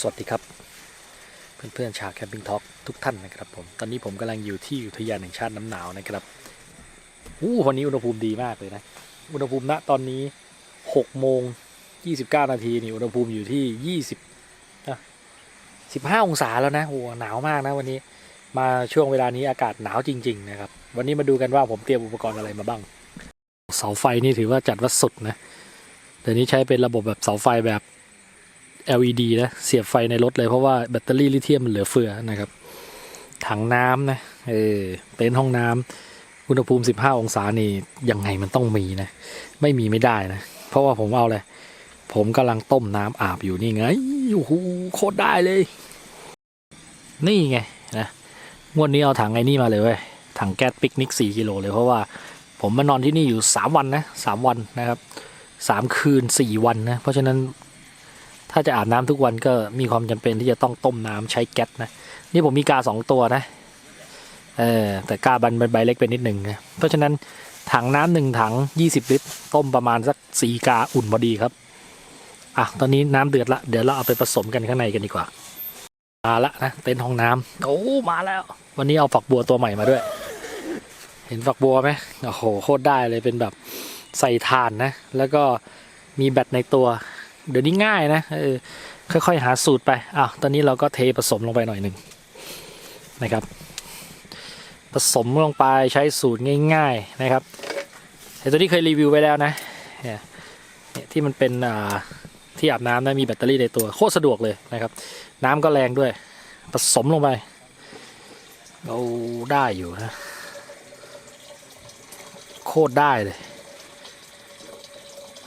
สวัสดีครับ เพื่อนๆชาวแคมปิ้งท็อกทุกท่านนะครับผม ตอนนี้ผมกำลังอยู่ที่อุทยานแห่งชาติน้ำหนาวนะครับอู้วันนี้อุณหภูมิดีมากเลยนะ อุณหภูมิณตอนนี้6โมง29 นาทีนี่อุณหภูมิอยู่ที่ 20นะ15 องศาแล้วนะโอ้หนาวมากนะวันนี้ มาช่วงเวลานี้อากาศหนาวจริง ๆ นะครับ วันนี้มาดูกันว่าผมเตรียมอุปกรณ์อะไรมาบ้าง เสาไฟนี่ถือว่าจัดว่าสุดนะเดี๋ยวนี้ใช้เป็นระบบแบบเสาไฟแบบ LED นะเสียบไฟในรถเลยเพราะว่าแบตเตอรี่ลิเธียมมันเหลือเฟือนะครับ ถังน้ำนะเออเต็นท์ห้องน้ำอุณหภูมิ 15 องศานี่ยังไงมันต้องมีนะ ไม่มีไม่ได้นะ เพราะว่าผมเอาเลยผมกำลังต้มน้ำอาบอยู่นี่ไงโอ้โหโคตรได้เลย นี่ไงนะงวดนี้เอาถังไอ้นี่มาเลยเว้ยถังแก๊สปิกนิก 4 กิโลเลยเพราะว่าผมมานอนที่นี่อยู่ 3 วันนะ3วันนะครับ 3 คืน 4 วันนะ เพราะฉะนั้น ถ้าจะอาบน้ำทุกวันก็มีความจำเป็นที่จะต้องต้มน้ำใช้แก๊สนะ นี่ผมมีกาสองตัวนะ เออแต่กาบันใบเล็กไปนิดหนึ่งนะ เพราะฉะนั้นถังน้ำหนึ่งถัง 20 ลิตร ต้มประมาณสักสี่กาอุ่นพอดีครับ อะ ตอนนี้น้ำเดือดละ เดี๋ยวเราเอาไปผสมกันข้างในกันดีกว่า มาละนะเต็นท์ห้องน้ำโอ้ มาแล้ว วันนี้เอาฝักบัวตัวใหม่มาด้วย เห็นฝักบัวไหมโอ้โห โคตรได้เลยเป็นแบบใส่ถ่านนะ แล้วก็มีแบตในตัว เดี๋ยวนี้ง่ายนะเออค่อยๆหาสูตรไปอ้าวตอนนี้เราก็เทผสมลงไปหน่อยหนึ่งนะครับ ผสมลงไปใช้สูตรง่าย ๆนะครับแต่ตัวนี้เคยรีวิวไว้แล้วนะเนี่ยที่มันเป็นอ่าที่อาบน้ำนะมีแบตเตอรี่ในตัวโคตรสะดวกเลยนะครับ น้ำก็แรงด้วย ผสมลงไปเอาได้อยู่นะ โคตรได้เลย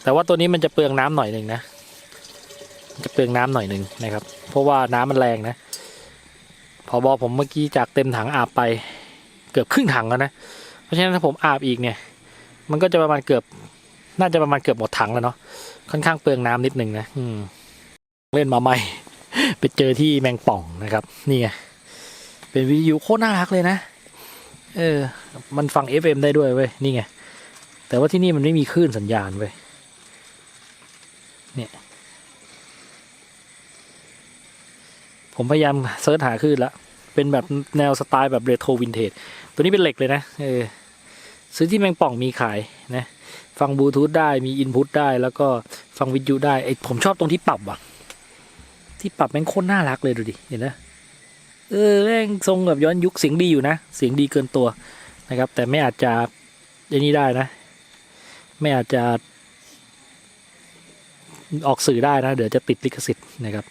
แต่ว่าตัวนี้มันจะเปลืองน้ำหน่อยหนึ่งนะ จะเปลืองน้ำหน่อยหนึ่งนะครับ เพราะว่าน้ำมันแรงนะพอบอผมเมื่อกี้จากเต็มถังอาบไปเกือบครึ่งถังแล้วนะ เพราะฉะนั้นถ้าผมอาบอีกเนี่ย มันก็จะประมาณเกือบน่าจะประมาณเกือบหมดถังแล้วเนาะค่อนข้างเปลืองน้ำนิดหนึ่งนะอืมเล่นมาใหม่ ไปเจอที่แมงป่องนะครับนี่ไงเป็นวิทยุโคตรน่ารักเลยนะเออ มันฟัง FM ได้ด้วยเว้ยนี่ไงแต่ว่าที่นี่มันไม่มีคลื่นสัญญาณเว้ยเนี่ย ผมพยายามเซิร์ชหาคลื่นละเป็นแบบแนวสไตล์แบบเรโทรวินเทจ ตัวนี้เป็นเหล็กเลยนะ เออ ซื้อที่แมงป่องมีขายนะ ฟังบลูทูธได้ มีอินพุตได้ แล้วก็ฟังวิทยุได้ไอผมชอบตรงที่ปรับว่ะ ที่ปรับแม่งโคตรน่ารักเลยดูดิ เห็นนะเออแม่งทรงแบบย้อนยุคเสียงดีอยู่นะ เสียงดีเกินตัวนะครับ แต่ไม่อาจจะอย่างนี้ได้นะ ไม่อาจจะออกสื่อได้นะ เดี๋ยวจะติดลิขสิทธิ์นะครับ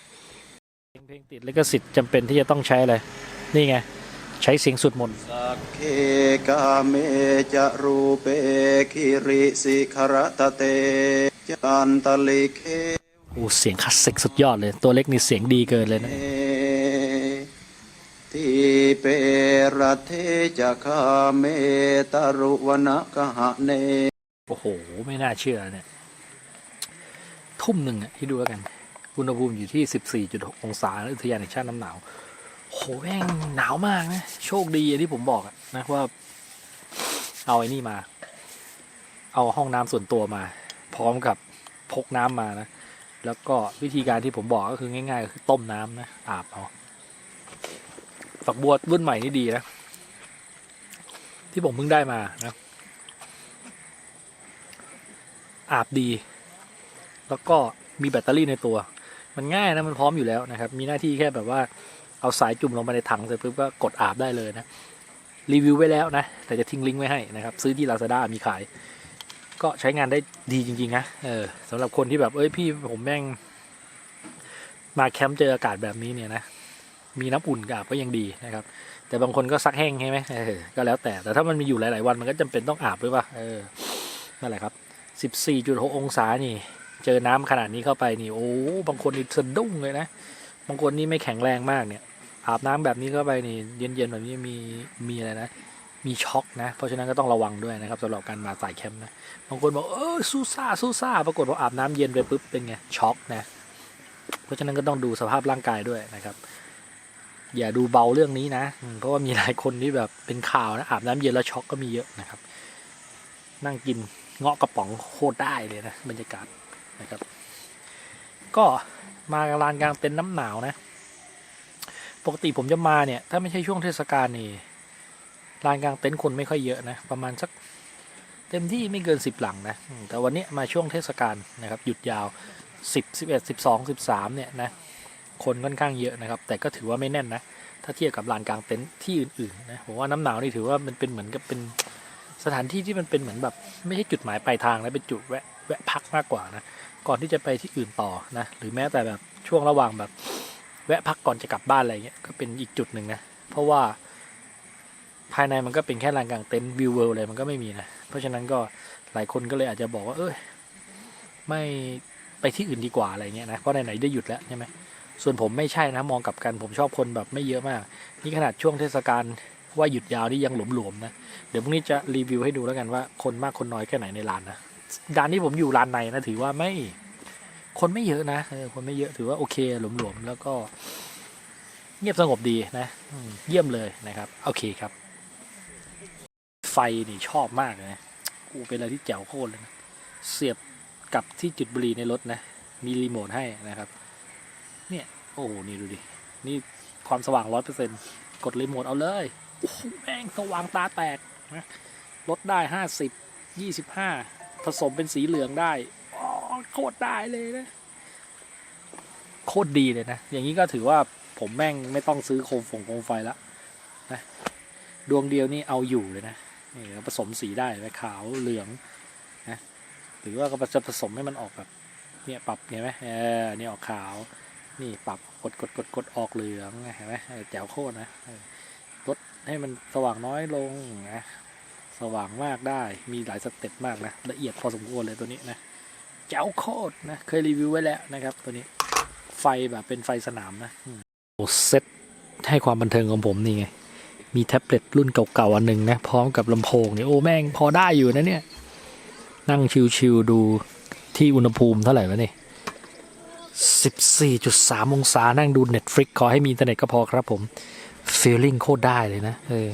เพลงติดลิขสิทธิ์จำเป็นที่จะต้องใช้อะไร นี่ไง ใช้เสียงสุดมนต์สักเคกาเมจะรูเปคิริสิขรตเตจันตลิเคโอ้เสียงคลาสสิกสุดยอดเลย ตัวเล็กนี่เสียงดีเกินเลยนะทีเปรเทจะคาเมตรุวนะกหะเน โอ้โห ไม่น่าเชื่อเนี่ย ทุ่มหนึ่งอะที่ดูแล้วกัน อุณหภูมิอยู่ที่ 14.6 องศาอุทยานแห่งชาติน้ำหนาว โหแม่งหนาวมากนะ โชคดีที่ผมบอกนะว่า เอาไอ้นี่มา เอาห้องน้ำส่วนตัวมา พร้อมกับพกน้ำมานะ แล้วก็วิธีการที่ผมบอกก็คือง่ายๆก็คือต้มน้ำนะ อาบเอาฝักบัวรุ่นใหม่นี่ดีนะ ที่ผมเพิ่งได้มานะ อาบดี แล้วก็มีแบตเตอรี่ในตัว มันง่ายนะมันพร้อมอยู่แล้วนะครับ มีหน้าที่แค่แบบว่าเอาสายจุ่มลงไปในถังเสร็จปุ๊บก็กดอาบได้เลยนะ รีวิวไว้แล้วนะ แต่จะทิ้งลิงก์ไว้ให้นะครับ ซื้อที่ Lazada มีขาย ก็ใช้งานได้ดีจริง ๆ นะเออสำหรับคนที่แบบเอ้ยพี่ผมแม่ง มาแคมป์เจออากาศแบบนี้เนี่ยนะมีน้ำอุ่นกับอาบก็ยังดีนะครับ แต่บางคนก็ซักแห้งใช่ไหมเออก็แล้วแต่แต่ถ้ามันมีอยู่หลาย ๆ วันมันก็จำเป็นต้องอาบด้วยป่ะเออนั่นแหละครับ 14.6 องศานี่ เจอน้ำขนาดนี้เข้าไปนี่โอ้บางคนนี่สะดุ้งเลยนะบางคนนี่ไม่แข็งแรงมากเนี่ยอาบน้ำแบบนี้เข้าไปนี่เย็นๆแบบนี้มีมีอะไรนะมีช็อกนะ เพราะฉะนั้นก็ต้องระวังด้วยนะครับสำหรับการมาสายแคมป์นะบางคนบอกเออสู้ซ่าสู้ซ่าปรากฏว่าอาบน้ำเย็นไปปุ๊บเป็นไงช็อกนะ เพราะฉะนั้นก็ต้องดูสภาพร่างกายด้วยนะครับ อย่าดูเบาเรื่องนี้นะ เพราะว่ามีหลายคนที่แบบเป็นข่าวนะอาบน้ำเย็นแล้วช็อกก็มีเยอะนะครับ นั่งกินเงาะกระป๋องโคตรได้เลยนะบรรยากาศ นะครับ ก็มาลานกลางเต็นท์น้ำหนาวนะ ปกติผมจะมาเนี่ย ถ้าไม่ใช่ช่วงเทศกาลนี่ลานกลางเต็นท์คนไม่ค่อยเยอะนะ ประมาณสักเต็มที่ไม่เกินสิบหลังนะ แต่วันนี้มาช่วงเทศกาลนะครับ หยุดยาวสิบสิบเอ็ดสิบสองสิบสามเนี่ยนะ คนค่อนข้างเยอะนะครับ แต่ก็ถือว่าไม่แน่นนะ ถ้าเทียบกับลานกลางเต็นท์ที่อื่นๆนะ ผมว่าน้ำหนาวนี่ถือว่ามันเป็นเหมือนกับเป็นสถานที่ที่มันเป็นเหมือนแบบ ไม่ใช่จุดหมายปลายทางนะเป็นจุดแวะแวะพักมากกว่านะ ก่อนที่จะไปที่อื่นต่อนะ หรือแม้แต่แบบช่วงระหว่างแบบ แวะพักก่อนจะกลับบ้านอะไรเงี้ยก็เป็นอีกจุดหนึ่งนะ เพราะว่าภายในมันก็เป็นแค่ลานกลางเต็นท์วิวเวิลด์อะไรมันก็ไม่มีนะ เพราะฉะนั้นก็หลายคนก็เลยอาจจะบอกว่า เอ้ยไม่ไปที่อื่นดีกว่าอะไรเงี้ยนะเพราะไหนๆได้หยุดแล้วใช่ไหมส่วนผมไม่ใช่นะมองกลับกันผมชอบคนแบบไม่เยอะมาก นี่ขนาดช่วงเทศกาลว่าหยุดยาวนี่ยังหลวมๆนะ เดี๋ยวพรุ่งนี้จะรีวิวให้ดูแล้วกันว่าคนมากคนน้อยแค่ไหนในร้านนะ ร้านที่ผมอยู่ร้านในนะถือว่าไม่คนไม่เยอะนะคนไม่เยอะถือว่าโอเคหลวมๆแล้วก็ เงียบสงบดีนะเยี่ยมเลยนะครับ โอเคครับ ไฟนี่ชอบมากเลยนะกูเป็นอะไรที่แจ๋วโคตรเลยนะเสียบกับที่จุดบุหรี่ในรถนะ มีรีโมทให้นะครับ เนี่ย โอ้โหนี่ดูดิ นี่ความสว่างร้อยเปอร์เซ็นกดรีโมทเอาเลยโอ้แม่งสว่างตาแตกนะลดได้ห้าสิบยี่สิบห้า ผสมเป็นสีเหลืองได้โคตรได้เลยนะ โคตรดีเลยนะ อย่างนี้ก็ถือว่าผมแม่งไม่ต้องซื้อโคมฝงโคมไฟละนะดวงเดียวนี่เอาอยู่เลยนะนี่ผสมสีได้ไหขาวเหลืองนะหรือว่าก็จะผสมให้มันออกแบบเนี่ยปรับเห็นไหมเออเนี่ยออกขาว นี่ปรับกดกดกดกดออกเหลืองเห็นไหมแจ๋วโคตรนะลดให้มันสว่างน้อยลงนะ สว่างมากได้ มีหลายสเต็ปมากนะ ละเอียดพอสมควรเลยตัวนี้นะแจ๋วโคตรนะ เคยรีวิวไว้แล้วนะครับตัวนี้ ไฟแบบเป็นไฟสนามนะโอ้เซ็ตให้ความบันเทิงของผมนี่ไง มีแท็บเล็ตรุ่นเก่าๆอันหนึ่งนะ พร้อมกับลำโพงเนี่ยโอ้แม่งพอได้อยู่นะเนี่ย นั่งชิวๆดูที่อุณหภูมิเท่าไหร่แล้วนี่14.3 องศานั่งดู Netflix ขอให้มีอินเทอร์เน็ตก็พอครับผม feeling โคตรได้เลยนะ เออ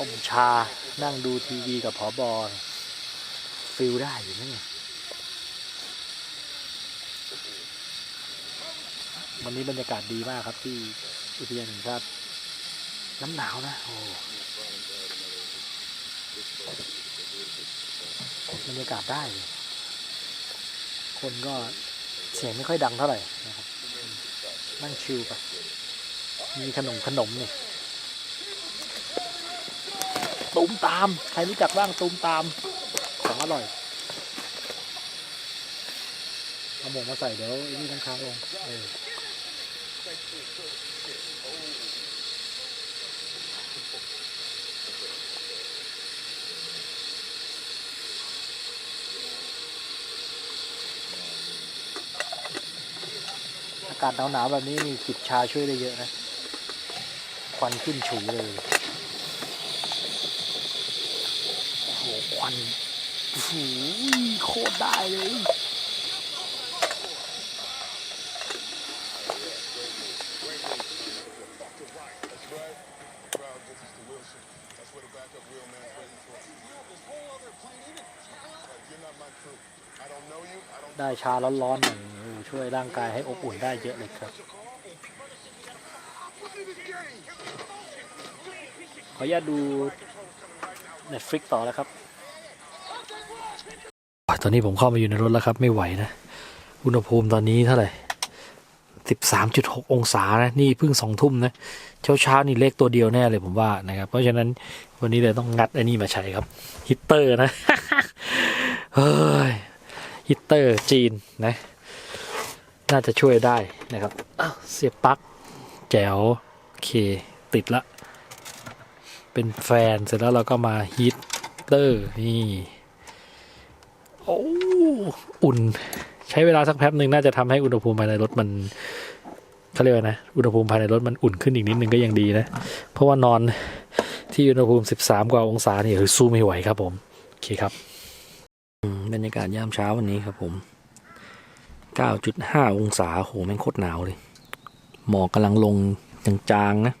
ต้มชา นั่งดูทีวีกับผอบอฟิลได้อยู่นี่วันนี้บรรยากาศดีมากครับที่อุทยานแห่งชาติน้ำหนาวนะโอ้บรรยากาศได้ คนก็เสียงไม่ค่อยดังเท่าไหร่นะครับ นั่งชิลไปมีขนมขนมนี่ ตูมตาม ใครรู้จักบ้างตูมตามของอร่อยเอาหมกมาใส่เดี๋ยวนี่น้ำค้างลงเอออากาศหนาวๆแบบนี้นี่จิบชาช่วยได้เยอะนะ ควันขึ้นฉุยเลย โอ้โหควันโอ้โหโคตรได้เลย ได้ชาร้อนๆหน่อยช่วยร่างกายให้อบอุ่นได้เยอะเลยครับ ขออนุญาตดู Netflix ต่อแล้วครับ ตอนนี้ผมเข้ามาอยู่ในรถแล้วครับ ไม่ไหวนะ อุณหภูมิตอนนี้เท่าไหร่13.6องศานะ นี่เพิ่งสองทุ่มนะ เช้าเช้านี่เลขตัวเดียวแน่เลยผมว่านะครับ เพราะฉะนั้นวันนี้เลยต้องงัดไอ้นี่มาใช้ครับฮิตเตอร์นะ เฮ้ยฮิตเตอร์จีนนะ น่าจะช่วยได้นะครับเสียบปลั๊กแจ๋วโอเคติดละ เป็นแฟนเสร็จแล้วเราก็มาฮีตเตอร์นี่ อุ่น ใช้เวลาสักแป๊บหนึ่งน่าจะทำให้อุณหภูมิภายในรถมันเขาเรียกว่านะอุณหภูมิภายในรถมันอุ่นขึ้นอีกนิดนึงก็ยังดีนะ เพราะว่านอนที่อุณหภูมิ 13 กว่าองศาเนี่คือสู้ไม่ไหวครับผมโอเคครับบรรยากาศยามเช้าวันนี้ครับผม 9.5 องศาโหแม่งโคตรหนาวเลย หมอกกำลังลงจางๆนะ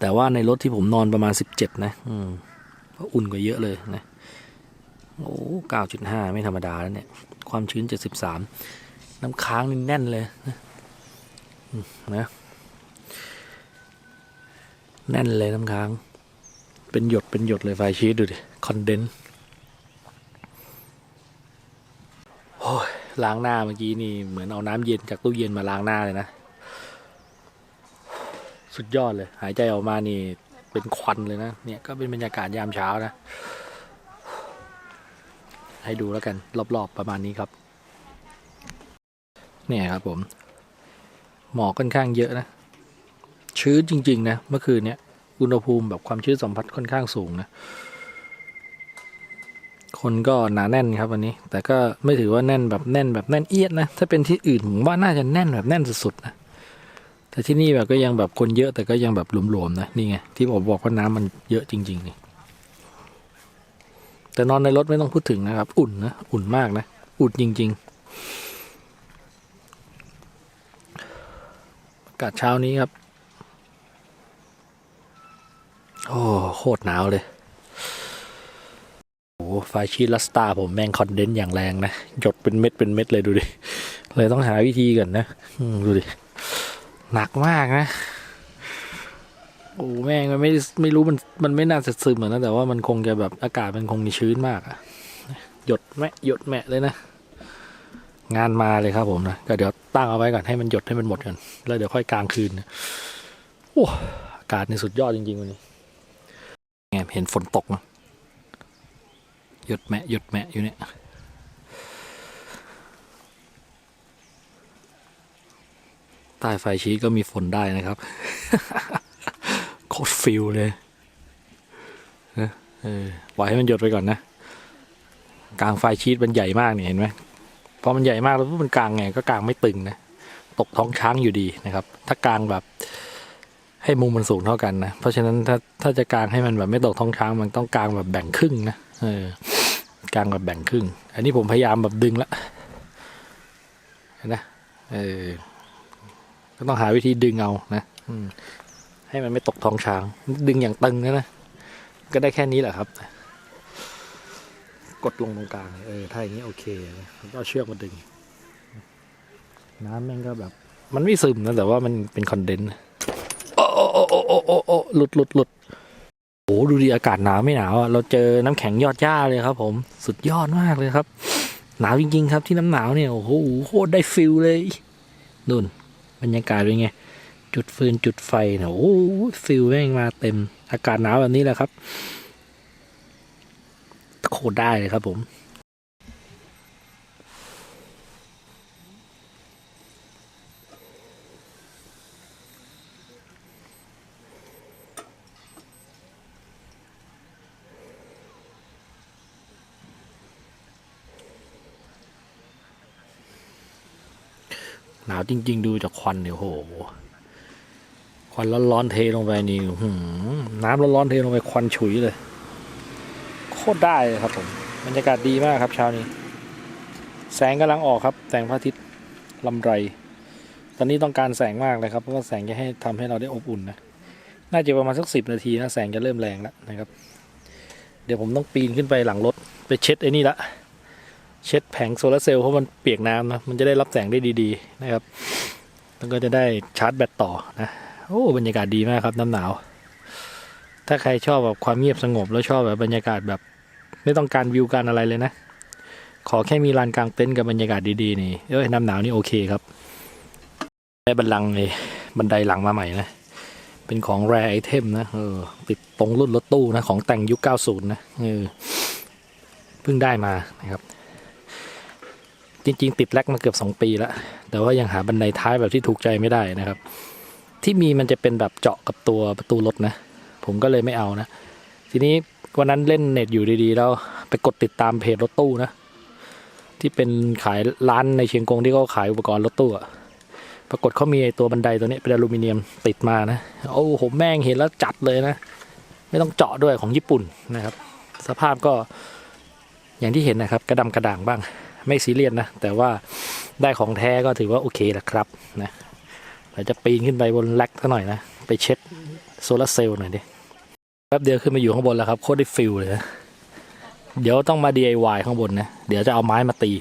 แต่ว่าในรถที่ผมนอนประมาณ 17 นะ อืมก็อุ่นกว่าเยอะเลยนะ โอ้เก้าจุดห้าไม่ธรรมดาแล้วเนี่ย ความชื้นเจ็ดสิบสามน้ำค้างนี่แน่นเลยนะ แน่นเลยน้ำค้าง เป็นหยดเป็นหยดเลยไฟชีสดูดิ คอนเดนโอ้ยล้างหน้าเมื่อกี้นี่เหมือนเอาน้ำเย็นจากตู้เย็นมาล้างหน้าเลยนะ สุดยอดเลย หายใจออกมานี่เป็นควันเลยนะ เนี่ยก็เป็นบรรยากาศยามเช้านะ ให้ดูแล้วกันรอบๆประมาณนี้ครับ เนี่ยครับผม หมอกค่อนข้างเยอะนะ ชื้นจริง ๆ นะ เมื่อคืนเนี้ยอุณหภูมิแบบความชื้นสัมผัสค่อนข้างสูงนะ คนก็หนาแน่นครับวันนี้ แต่ก็ไม่ถือว่าแน่นแบบแน่นแบบแน่นเอียดนะ ถ้าเป็นที่อื่นผมว่าน่าจะแน่นแบบแน่นสุดๆนะ แต่ที่นี่แบบก็ยังแบบคนเยอะแต่ก็ยังแบบหลวมๆนะ นี่ไงที่ผมบอกว่าน้ำมันเยอะจริงๆนี่ แต่นอนในรถไม่ต้องพูดถึงนะครับ อุ่นนะ อุ่นมากนะ อุ่นจริง ๆ อากาศเช้านี้ครับ โอ้โคตรหนาวเลยโอ้ไฟชีลัสตาผมแม่งคอนเดนต์อย่างแรงนะ หยดเป็นเม็ดเป็นเม็ดเลยดูดิ เลยต้องหาวิธีก่อนนะดูดิ หนักมากนะ โอ้แม่งมันไม่ไม่รู้มันมันไม่น่าจะซึมอะนะแต่ว่ามันคงจะแบบอากาศมันคงชื้นมากอะหยดแม่หยดแม่เลยนะงานมาเลยครับผมนะก็เดี๋ยวตั้งเอาไว้ก่อนให้มันหยดให้มันหมดกันแล้วเดี๋ยวค่อยกลางคืนนะโอ้อากาศนี่สุดยอดจริงๆวันนี้ไงเห็นฝนตกมั้ยหยดแม่หยดแม่อยู่เนี่ยใต้ไฟชีสก็มีฝนได้นะครับ คตรฟิลเลยนะเออปล่อยให้มันหยดไปก่อนนะ กลางไฟชีสมันใหญ่มากเนี่ยเห็นไหมพอมันใหญ่มากแล้วมันกลางไงก็กลางไม่ตึงนะ ตกท้องช้างอยู่ดีนะครับ ถ้ากลางแบบให้มุมมันสูงเท่ากันนะ เพราะฉะนั้นถ้าถ้าจะกลางให้มันแบบไม่ตกท้องช้าง มันต้องกลางแบบแบ่งครึ่งนะเออกลางแบบแบ่งครึ่ง อันนี้ผมพยายามแบบดึงละเห็นนะเออก็ต้องหาวิธีดึงเอานะ ให้มันไม่ตกท้องช้าง ดึงอย่างตึงนะนะ ก็ได้แค่นี้แหละครับ กดลงตรงกลางเออถ้าอย่างนี้โอเคนะแล้วก็เอาเชือกมาดึง น้ำแม่งก็แบบ มันไม่ซึมนะแต่ว่ามันเป็นคอนเดนซ์โอ้โอ้โอ้โอ้โอ้โอ้โอ้หลุดหลุดหลุดโอ้ดูดิอากาศหนาวไม่หนาวอะเราเจอน้ำแข็งยอดหญ้าเลยครับผมสุดยอดมากเลยครับ หนาวจริง ๆ ครับที่น้ำหนาวเนี่ยโอ้โหโคตรได้ฟิลเลยนู่นบรรยากาศเป็นไง จุดฟืนจุดไฟเนี่ยโอ้ฟิลแม่งมาเต็ม อากาศหนาวแบบนี้แหละครับ โคตรได้เลยครับผมหนาวจริง ๆ ดูจากควันเนี่ยโห ควันร้อนๆเทลงไปนี่น้ำร้อนๆเทลงไปควันฉุยเลย โคตรได้เลยครับผมบรรยากาศดีมากครับเช้านี้ แสงกำลังออกครับ แสงพระอาทิตย์ลำไร ตอนนี้ต้องการแสงมากเลยครับ เพราะว่าแสงจะให้ทำให้เราได้อบอุ่นนะ น่าจะประมาณสักสิบนาทีนะแสงจะเริ่มแรงแล้วนะครับ เดี๋ยวผมต้องปีนขึ้นไปหลังรถไปเช็ดไอ้นี่ละเช็ดแผงโซลาร์เซลล์เพราะมันเปียกน้ำนะ มันจะได้รับแสงได้ดี ๆ นะครับ แล้วก็จะได้ชาร์จแบตต่อนะ โอ้บรรยากาศดีมากครับน้ำหนาว ถ้าใครชอบแบบความเงียบสงบแล้วชอบแบบบรรยากาศแบบ ไม่ต้องการวิวการอะไรเลยนะ ขอแค่มีลานกลางเต็นท์กับบรรยากาศดีๆนี่เอ้ยน้ำหนาวนี่โอเคครับ ได้บันลังเลยบันไดหลังมาใหม่นะ เป็นของแรไอเทมนะเออติดตรงรุ่นรถตู้นะของแต่งยุค 90 นะเออเพิ่งได้มานะครับจริง ๆ ติดแลกมาเกือบ 2 ปีแล้ว แต่ว่ายังหาบันไดท้ายแบบที่ถูกใจไม่ได้นะครับ ที่มีมันจะเป็นแบบเจาะกับตัวประตูรถนะ ผมก็เลยไม่เอานะ ทีนี้วันนั้นเล่นเน็ตอยู่ดีๆ แล้วไปกดติดตามเพจรถตู้นะ ที่เป็นขายร้านในเชียงกงที่เขาขายอุปกรณ์รถตู้อะปรากฏเขามีไอตัวบันไดตัวนี้เป็นอลูมิเนียมติดมานะโอ้โหแม่งเห็นแล้วจัดเลยนะ ไม่ต้องเจาะด้วยของญี่ปุ่นนะครับ สภาพก็อย่างที่เห็นนะครับ กระดำกระด่างบ้าง ไม่ซีเรียสนะ แต่ว่าได้ของแท้ก็ถือว่าโอเคแหละครับนะ เราจะปีนขึ้นไปบนแล็กสักหน่อยนะ ไปเช็ดโซลาร์เซลล์หน่อยดิแป๊บเดียวขึ้นมาอยู่ข้างบนแล้วครับ โคตรได้ฟิลเลยนะเดี๋ยวต้องมา DIY ข้างบนนะ เดี๋ยวจะเอาไม้มาตี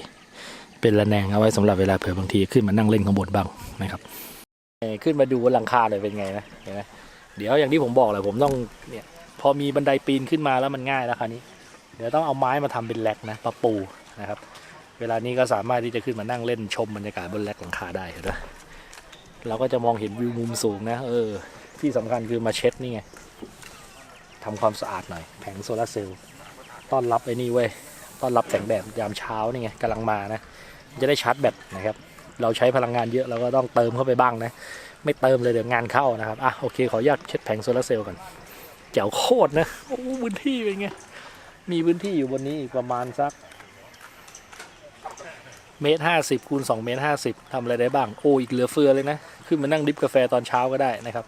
เป็นระแนงเอาไว้สำหรับเวลาเผื่อบางทีขึ้นมานั่งเล่นข้างบนบ้างนะครับขึ้นมาดูบนหลังคาเลยเป็นไงนะเห็นไหมเดี๋ยวอย่างที่ผมบอกเลยผมต้องเนี่ยพอมีบันไดปีนขึ้นมาแล้วมันง่ายแล้วคราวนี้ เดี๋ยวต้องเอาไม้มาทำเป็นแลกนะมาปูนะครับ เวลานี้ก็สามารถที่จะขึ้นมานั่งเล่นชมบรรยากาศบนแลกหลังคาได้เห็นไหม เราก็จะมองเห็นวิวมุมสูงนะ เออ ที่สำคัญคือมาเช็ดนี่ไงทำความสะอาดหน่อย แผงโซลาร์เซลล์ต้อนรับไอ้นี่เว้ย ต้อนรับแสงแดดยามเช้านี่ไงกำลังมานะ จะได้ชาร์จแบตนะครับ เราใช้พลังงานเยอะเราก็ต้องเติมเข้าไปบ้างนะ ไม่เติมเลยเดี๋ยวงานเข้านะครับ อะโอเคขออนุญาตเช็ดแผงโซลาร์เซลล์ก่อนแจ๋วโคตรนะ โอ้พื้นที่เป็นไง มีพื้นที่อยู่บนนี้อีกประมาณสักเมตรห้าสิบคูณสองเมตรห้าสิบทำอะไรได้บ้าง โอ้อีกเหลือเฟือเลยนะ ขึ้นมานั่งริบกาแฟตอนเช้าก็ได้นะครับ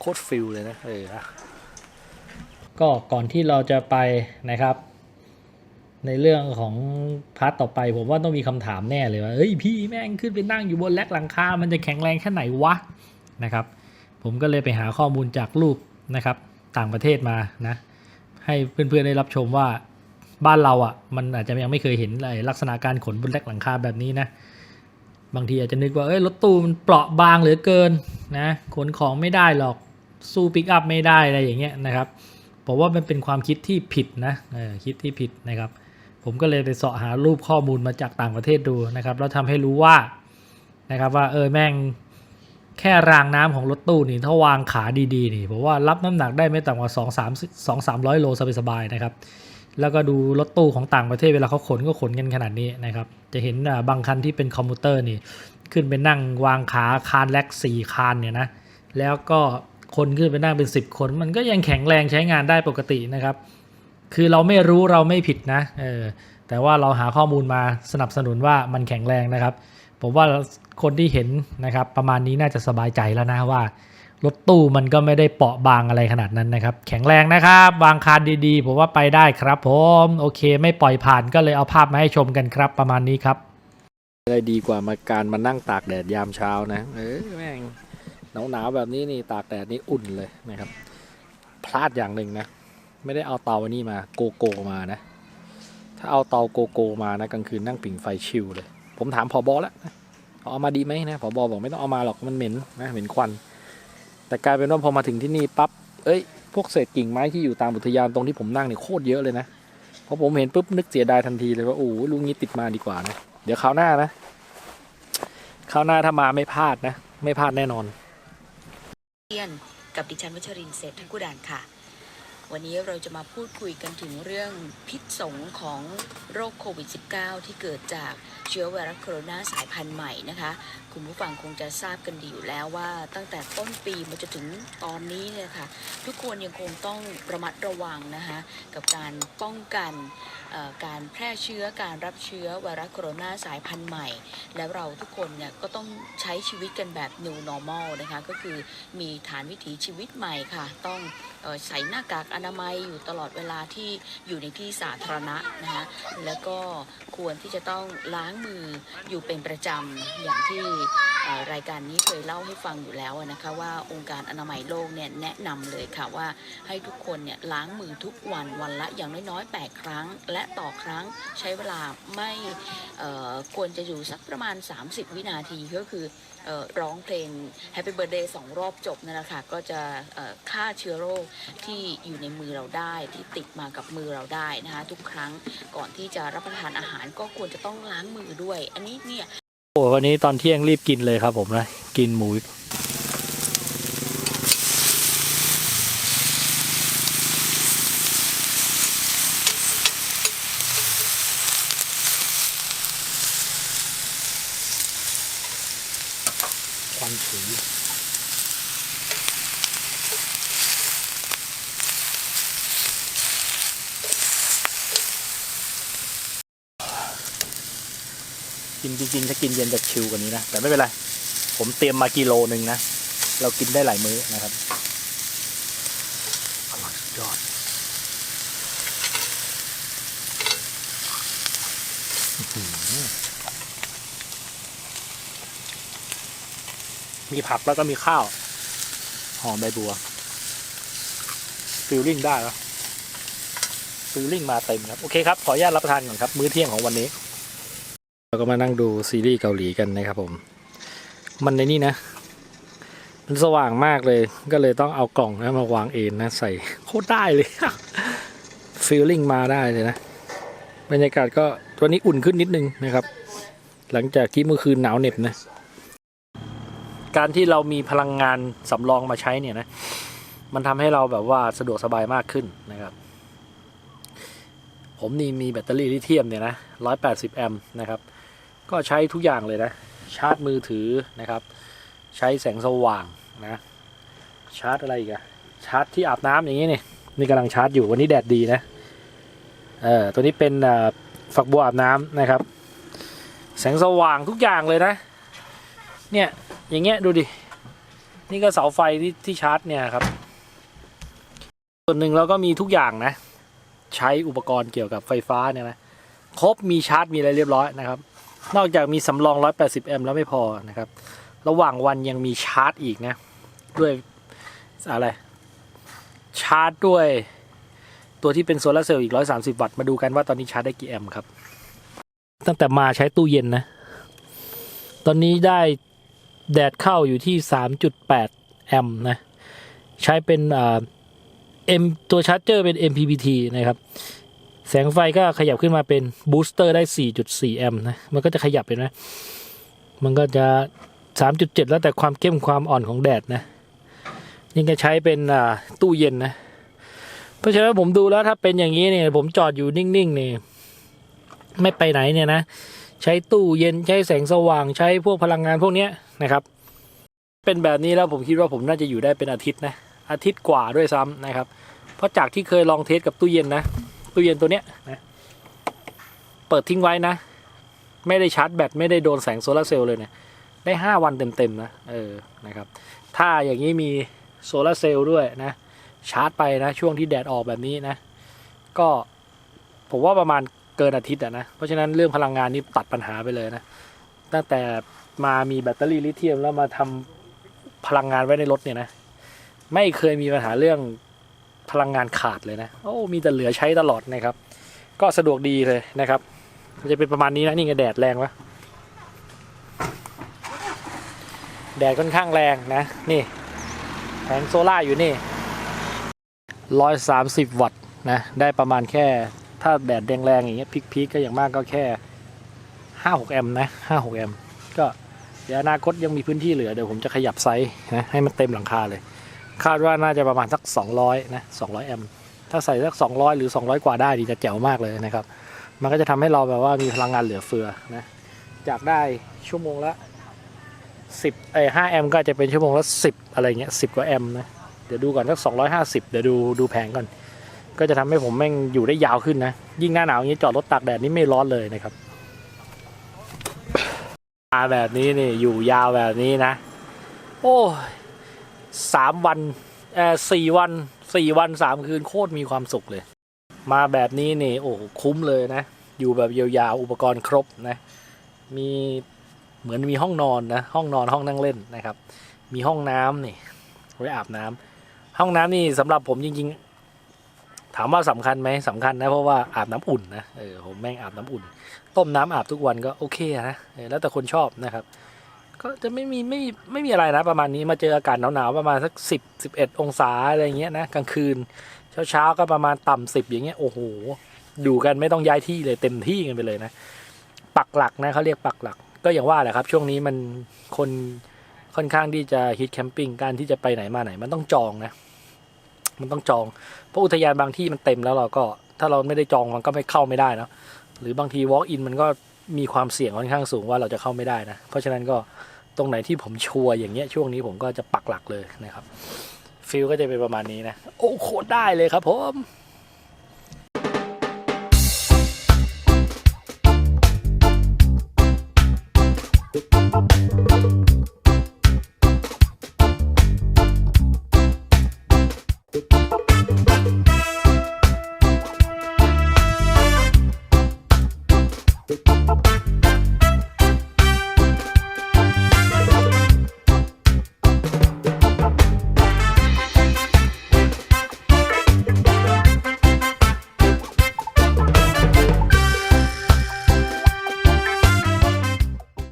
โคตรฟิลเลยนะเอออะก็ก่อนที่เราจะไปนะครับ ในเรื่องของพาร์ทต่อไป ผมว่าต้องมีคำถามแน่เลยว่าเอ้ยพี่แม่งขึ้นไปนั่งอยู่บนแลกหลังคา มันจะแข็งแรงแค่ไหนวะนะครับ ผมก็เลยไปหาข้อมูลจากรูปนะครับ ต่างประเทศมานะ ให้เพื่อนๆได้รับชมว่าบ้านเราอะมันอาจจะยังไม่เคยเห็นอะไรลักษณะการขนบนแลกหลังคาแบบนี้นะ บางทีอาจจะนึกว่าเอ้ยรถตู้มันเปราะบางเหลือเกินนะขนของไม่ได้หรอกสู้ปิกอัพไม่ได้อะไรอย่างเงี้ยนะครับผมว่ามันเป็นความคิดที่ผิดนะคิดที่ผิดนะครับ ผมก็เลยไปเสาะหารูปข้อมูลมาจากต่างประเทศดูนะครับแล้วทำให้รู้ว่านะครับว่าเออแม่งแค่รางน้ำของรถตู้นี่ถ้าวางขาดีๆนี่ผมว่ารับน้ำหนักได้ไม่ต่ำกว่า2 3 2 3 0 0โลสบายๆนะครับ แล้วก็ดูรถตู้ของต่างประเทศเวลาเขาขนก็ขนกันขนาดนี้นะครับ จะเห็นบางคันที่เป็นคอมพิวเตอร์นี่ ขึ้นไปนั่งวางขาคานแลกสี่คานเนี่ยนะ แล้วก็คนขึ้นไปนั่งเป็น 10 คน มันก็ยังแข็งแรงใช้งานได้ปกตินะครับ คือเราไม่รู้เราไม่ผิดนะ เออ แต่ว่าเราหาข้อมูลมาสนับสนุนว่ามันแข็งแรงนะครับ ผมว่าคนที่เห็นนะครับประมาณนี้น่าจะสบายใจแล้วนะว่า รถตู้มันก็ไม่ได้เปราะบางอะไรขนาดนั้นนะครับ แข็งแรงนะครับ วางคานดีๆ ผมว่าไปได้ครับผมโอเค ไม่ปล่อยผ่านก็เลยเอาภาพมาให้ชมกันครับ ประมาณนี้ครับอะไรดีกว่ามาการมานั่งตากแดดยามเช้านะ เออแม่งหนาวๆแบบนี้นี่ตากแดดนี่อุ่นเลยนะครับ พลาดอย่างหนึ่งนะ ไม่ได้เอาเตาอันนี้มาโกโก้มานะ ถ้าเอาเตาโกโก้มานะกลางคืนนั่งผิงไฟชิลเลย ผมถามผอบอแล้วเอามาดีไหมนะผอบอบอกไม่ต้องเอามาหรอกมันเหม็นนะเหม็นควัน แต่กลายเป็นว่าพอมาถึงที่นี่ปั๊บเอ้ยพวกเศษกิ่งไม้ที่อยู่ตามอุทยานตรงที่ผมนั่งเนี่ยโคตรเยอะเลยนะพอผมเห็นปุ๊บนึกเสียดายทันทีเลยว่าโอ้ลุงนี้ติดมาดีกว่านะเดี๋ยวคราวหน้านะคราวหน้าถ้ามาไม่พลาดนะ ไม่พลาดแน่นอนเทียนกับดิฉันวัชรินทร์เศรษฐกุดานค่ะ วันนี้เราจะมาพูดคุยกันถึงเรื่องพิษสงของโรคโควิด -19 ที่เกิดจากเชื้อไวรัสโคโรนาสายพันธุ์ใหม่นะคะ คุณผู้ฟังคงจะทราบกันดีอยู่แล้วว่า ตั้งแต่ต้นปีมาจนถึงตอนนี้เนี่ยค่ะ ทุกคนยังคงต้องระมัดระวังนะคะกับการป้องกันการแพร่เชื้อการรับเชื้อไวรัสโคโรนาสายพันธุ์ใหม่ แล้วเราทุกคนเนี่ยก็ต้องใช้ชีวิตกันแบบ new normal นะคะก็คือมีฐานวิถีชีวิตใหม่ค่ะ ต้อง ใส่หน้ากากอนามัยอยู่ตลอดเวลาที่อยู่ในที่สาธารณะนะคะแล้วก็ควรที่จะต้องล้างมืออยู่เป็นประจำอย่างที่รายการนี้เคยเล่าให้ฟังอยู่แล้วนะคะว่าองค์การอนามัยโลกเนี่ยแนะนำเลยค่ะว่าให้ทุกคนเนี่ยล้างมือทุกวันวันละอย่างน้อยๆ 8 ครั้ง และต่อครั้งใช้เวลาไม่ควรจะอยู่สักประมาณ 30 วินาทีก็คือร้องเพลง Happy Birthday สองรอบจบนั่นแหละค่ะก็จะฆ่าเชื้อโรคที่อยู่ในมือเราได้ที่ติดมากับมือเราได้นะคะทุกครั้งก่อนที่จะรับประทานอาหารก็ควรจะต้องล้างมือด้วย อันนี้เนี่ยโอ้วันนี้ตอนเที่ยงรีบกินเลยครับผมนะ กินหมูควันฉุยกินจริงๆ ถ้า กินเย็นจะชิวกว่านี้นะ แต่ไม่เป็นไร ผมเตรียมมากิโลหนึ่งนะ เรากินได้หลายมื้อนะครับอร่อยสุดยอดอื้อหือมีผักแล้วก็มีข้าว หอมใบบัวฟิลลิ่งได้แล้วฟิลลิ่งมาเต็มครับ โอเคครับ ขออนุญาตรับประทานก่อนครับ มื้อเที่ยงของวันนี้ เราก็มานั่งดูซีรีส์เกาหลีกันนะครับผม มันในนี่นะ มันสว่างมากเลย ก็เลยต้องเอากล่องนะมาวางเองนะ ใส่โคตรได้เลยฟีลลิ่งมาได้เลยนะ บรรยากาศก็ตัวนี้อุ่นขึ้นนิดนึงนะครับ หลังจากที่เมื่อคืนหนาวเหน็บนะ การที่เรามีพลังงานสำรองมาใช้เนี่ยนะ มันทำให้เราแบบว่าสะดวกสบายมากขึ้นนะครับผมนี่มีแบตเตอรี่ลิเธียมเนี่ยนะ 180 แอมป์นะครับ ก็ใช้ทุกอย่างเลยนะ ชาร์จมือถือนะครับ ใช้แสงสว่างนะชาร์จอะไรอีกอะชาร์จที่อาบน้ำอย่างนี้นี่นี่กำลังชาร์จอยู่วันนี้แดดดีนะเออตัวนี้เป็นฝักบัวอาบน้ำนะครับ แสงสว่างทุกอย่างเลยนะ เนี่ยอย่างเงี้ยดูดินี่ก็เสาไฟที่ที่ชาร์จเนี่ยครับ ส่วนหนึ่งเราก็มีทุกอย่างนะ ใช้อุปกรณ์เกี่ยวกับไฟฟ้าเนี่ยนะครบมีชาร์จมีอะไรเรียบร้อยนะครับ นอกจากมีสำรอง 180 แอมป์แล้วไม่พอนะครับ ระหว่างวันยังมีชาร์จอีกนะ ด้วยอะไร ชาร์จด้วยตัวที่เป็นโซลาร์เซลล์อีก 130 วัตต์ มาดูกันว่าตอนนี้ชาร์จได้กี่แอมป์ครับ ตั้งแต่มาใช้ตู้เย็นนะ ตอนนี้ได้แดดเข้าอยู่ที่ 3.8 แอมป์นะ ใช้เป็นเอ่า M ตัวชาร์จเจอร์เป็น MPPT นะครับ แสงไฟก็ขยับขึ้นมาเป็นบูสเตอร์ได้ 4.4 แอมป์นะ มันก็จะขยับเห็นไหมมันก็จะ 3.7 แล้วแต่ความเข้มความอ่อนของแดดนะ นี่ก็ใช้เป็นตู้เย็นนะ เพราะฉะนั้นผมดูแล้วถ้าเป็นอย่างนี้เนี่ย ผมจอดอยู่นิ่งๆเนี่ยไม่ไปไหนเนี่ยนะ ใช้ตู้เย็นใช้แสงสว่างใช้พวกพลังงานพวกนี้นะครับ เป็นแบบนี้แล้วผมคิดว่าผมน่าจะอยู่ได้เป็นอาทิตย์นะ อาทิตย์กว่าด้วยซ้ำนะครับ เพราะจากที่เคยลองเทสกับตู้เย็นนะ ตู้เย็นตัวเนี้ยนะเปิดทิ้งไว้นะ ไม่ได้ชาร์จแบตไม่ได้โดนแสงโซลาร์เซลล์เลยเนะได้ห้าวันเต็มๆนะเออนะครับ ถ้าอย่างนี้มีโซลาร์เซลล์ด้วยนะ ชาร์จไปนะ ช่วงที่แดดออกแบบนี้นะ ก็ผมว่าประมาณเกินอาทิตย์อะนะ เพราะฉะนั้นเรื่องพลังงานนี่ตัดปัญหาไปเลยนะ ตั้งแต่มามีแบตเตอรี่ลิเธียมแล้วมาทำพลังงานไว้ในรถเนี่ยนะ ไม่เคยมีปัญหาเรื่อง พลังงานขาดเลยนะโอ้มีแต่เหลือใช้ตลอดนะครับ ก็สะดวกดีเลยนะครับมันจะเป็นประมาณนี้นะนี่ไงแดดแรงวะแดดค่อนข้างแรงนะนี่แผงโซล่าอยู่นี่ร้อยสามสิบวัตต์นะได้ประมาณแค่ถ้าแดดแรงๆอย่างเงี้ยพีคๆก็อย่างมากก็แค่ห้าหกแอมป์นะห้าหกแอมป์ก็เดี๋ยวอนาคตยังมีพื้นที่เหลือเดี๋ยวผมจะขยับไซส์นะให้มันเต็มหลังคาเลย คาดว่าน่าจะประมาณสัก 200 นะ 200 แอมป์ ถ้าใส่สัก 200 หรือ 200 กว่าได้ดีจะแจ๋วมากเลยนะครับ มันก็จะทำให้เราแบบว่ามีพลังงานเหลือเฟือนะ จากได้ชั่วโมงละ 10 เอ้5แอมป์ก็จะเป็นชั่วโมงละ 10 อะไรเงี้ย 10 กว่าแอมป์นะ เดี๋ยวดูก่อนสัก 250 เดี๋ยวดูดูแผงก่อน ก็จะทำให้ผมแม่งอยู่ได้ยาวขึ้นนะ ยิ่งหน้าหนาวอย่างนี้จอดรถตากแดดนี่ไม่ร้อนเลยนะครับมาแบบนี้นี่อยู่ยาวแบบนี้นะ โอ้ย สามวันเอ่อสี่วันสี่วันสามคืนโคตรมีความสุขเลย มาแบบนี้นี่โอ้คุ้มเลยนะ อยู่แบบยาวๆอุปกรณ์ครบนะ มีเหมือนมีห้องนอนนะ ห้องนอนห้องนั่งเล่นนะครับ มีห้องน้ำนี่ไว้อาบน้ำห้องน้ำนี่สำหรับผมจริง ๆ ถามว่าสำคัญไหมสำคัญนะเพราะว่าอาบน้ำอุ่นนะเออผมแม่งอาบน้ำอุ่น ต้มน้ำอาบทุกวันก็โอเคนะแล้วแต่คนชอบนะครับ ก็จะไม่มีไม่ไม่มีอะไรนะประมาณนี้มาเจออากาศหนาวๆประมาณสักสิบสิบเอ็ดองศาอะไรเงี้ยนะกลางคืนเช้าเช้าๆก็ประมาณต่ำสิบอย่างเงี้ยโอ้โหอยู่กันไม่ต้องย้ายที่เลยเต็มที่กันไปเลยนะ ปักหลักนะเขาเรียกปักหลัก ก็อย่างว่าแหละครับ ช่วงนี้มันคนค่อนข้างที่จะฮิตแคมปิ้งการที่จะไปไหนมาไหน มันต้องจองนะ มันต้องจอง เพราะอุทยานบางที่มันเต็มแล้วเราก็ ถ้าเราไม่ได้จองมันก็ไม่เข้าไม่ได้นะหรือบางที walk in มันก็ มีความเสี่ยงค่อนข้างสูงว่าเราจะเข้าไม่ได้นะ เพราะฉะนั้นก็ตรงไหนที่ผมชัวร์อย่างเงี้ยช่วงนี้ผมก็จะปักหลักเลยนะครับฟิลก็จะเป็นประมาณนี้นะ โอ้โคตรได้เลยครับผม